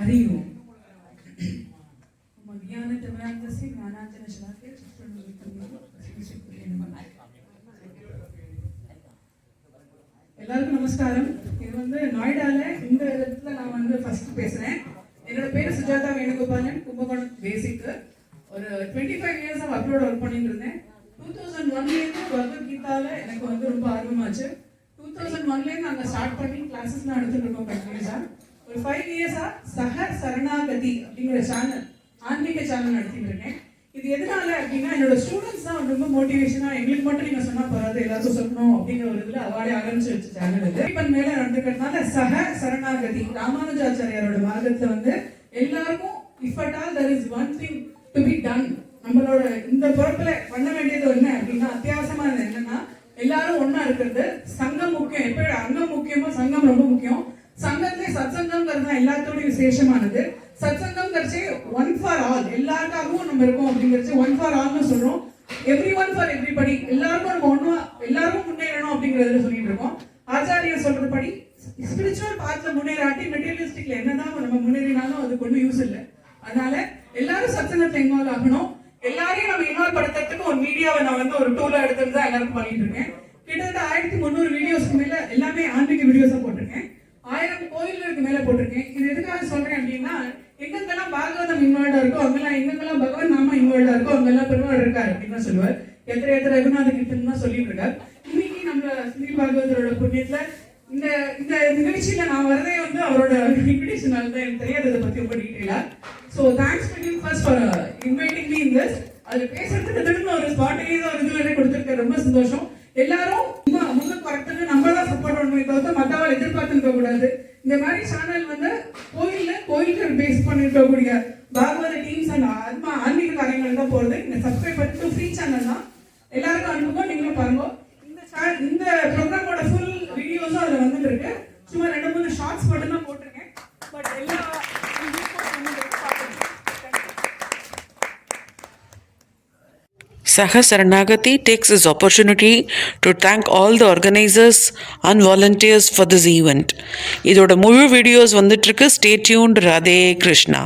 அறியும் மத்தியானத்தை வேண்டாசி ஞானாஞ்சன சிலாக்கே எல்லாருக்கும் நமஸ்காரம். இது வந்து நொய்டால இந்த இடத்துல நான் வந்து ஃபர்ஸ்ட் பேசுறேன். என்னோட பேர் சுஜாதா வேணுகோபாலன் கும்பகோணம் பேசிக்கு ஒரு twenty five years of upload work பண்ணிட்டு இருந்தேன். டூ தௌசண்ட் ஒன்லேருந்து பகவத் கீதால எனக்கு வந்து ரொம்ப ஆர்வமாச்சு. டூ தௌசண்ட் ஒன்லேருந்து நாங்கள் ஸ்டார்ட் பண்ணி கிளாஸஸ்லாம் எடுத்துட்டு இருக்கோம் கண்டினியூஸாக ஒரு ஃபைவ் இயர்ஸாக சக சரணாகதி அப்படிங்கிற சேனல் ஆன்மீக சேனல் நடத்திட்டு இருக்கேன் இது எதனால அப்படின்னா என்னோட ஸ்டூடெண்ட்ஸ் தான் ரொம்ப மோட்டிவேஷனாக எங்களுக்கு மட்டும் நீங்கள் சொன்னால் போகாது எல்லாருக்கும் சொல்லணும் அப்படிங்கிற ஒரு இதில் அவாடே ஆரம்பிச்சு வச்ச சேனல் இது. இப்ப மேலே நடந்துக்கிறதுனால சக சரணாகதி ராமானுஜாச்சாரியாரோட மார்க்கத்தை வந்து எல்லாருக்கும் if at all there is one thing to be done நம்மளோட இந்த பொறுப்பில் பண்ண வேண்டியது என்ன அப்படின்னா அத்தியாவசியமானது என்னன்னா எல்லாரும் ஒன்றா இருக்கிறது சங்கம் முக்கியம். எப்படி அங்கம் முக்கியமோ சங்கம் ரொம்ப முக்கியம். சங்கத்திலே சத்சங்கம்ங்கிறது தான் எல்லாத்தோடய விசேஷமானது. சத்சங்கம் கரிச்சு ஒன் ஃபார் ஆல் எல்லாருக்காகவும் நம்ம இருக்கோம் அப்படிங்கிறது ஒன் ஃபார் ஆல்னு சொல்றோம். எவ்ரி ஒன் ஃபார் எவ்ரிபடி எல்லாருக்கும் நம்ம ஒன்றும் எல்லாரும் முன்னேறணும் அப்படிங்கறதுல சொல்லிட்டு இருக்கோம். ஆச்சாரியர் சொல்றபடி ஸ்பிரிச்சுவல் பாத்ல முன்னேறாட்டி மெட்டீரியலிஸ்டிக்ல என்னதான் நம்ம முன்னேறினாலும் அதுக்கு ஒன்றும் யூஸ் இல்லை. அதனால எல்லாரும் சத்சங்கத்துல இன்வால்வ் ஆகணும். எல்லாரையும் நம்ம இன்வால்வ் படுத்துறதுக்கு ஒரு மீடியாவை நான் வந்து ஒரு டூலா எடுத்துட்டு தான் எல்லாருக்கும் பண்ணிட்டு இருக்கேன். கிட்டத்தட்ட ஆயிரத்தி முந்நூறு வீடியோ மேல எல்லாமே ஆன்மீக வீடியோஸா போட்டிருக்கேன் ஆயிரம் கோயில்களுக்கு மேல போட்டிருக்கேன் இது எதுக்காக சொல்றேன் அப்படின்னா எங்கெங்கெல்லாம் பாகவதம் இன்வால்வா இருக்கோ அங்கெல்லாம் எங்கெங்கெல்லாம் பகவான் நாம இன்வால்வா இருக்கோ அங்கெல்லாம் பெருமாள் இருக்காரு அப்படின்னு சொல்லுவார். எத்தனை எத்தனை ரகுநாத கீர்த்தன் தான் சொல்லிட்டு இருக்கார் இன்னைக்கு நம்ம ஸ்ரீ பாகவதரோட புண்ணியத்துல இந்த இந்த நிகழ்ச்சியில நான் வரதே வந்து அவரோட இன்விடேஷனால தான் எனக்கு தெரியாது இதை பத்தி ரொம்ப டீட்டெயிலா so thanks to him first for inviting me in this அது பேசுறதுக்கு திடீர்னு ஒரு ஸ்பாட்டேஜ் ஒரு இதுல கொடுத்துருக்க ரொம்ப சந்தோஷம். எல்லாரும் மற்றவள் எதிர்பார்த்துருக்க கூடாது. இந்த மாதிரி சேனல் வந்து கோயில்ல கோயில்கள் பேஸ் பண்ணிருக்கக்கூடிய பாகவத டீம்ஸ் அண்ட் ஆத்மா ஆன்மீக காரியங்கள் தான் போறது. இந்த சப்ஸ்கிரைப் பண்ணிட்டு ஃப்ரீ சேனல் தான். எல்லாருக்கும் அனுப்புங்க நீங்களும் பாருங்க. இந்த இந்த ப்ரோக்ராமோட ஃபுல் வீடியோஸும் அதுல வந்துட்டு இருக்கு. சும்மா ரெண்டு மூணு ஷார்ட்ஸ் மட்டும் தான் போட்டு பட் எல்லா videos உம் வந்துட்டு இருக்கு. பாருங்க. Thank you. Saha Saranagati takes this opportunity to thank all the organizers and volunteers for this event. இதோட முழு வீடியோஸ் வந்துட்டு இருக்கு ஸ்டே டியூன்ட் ராதே கிருஷ்ணா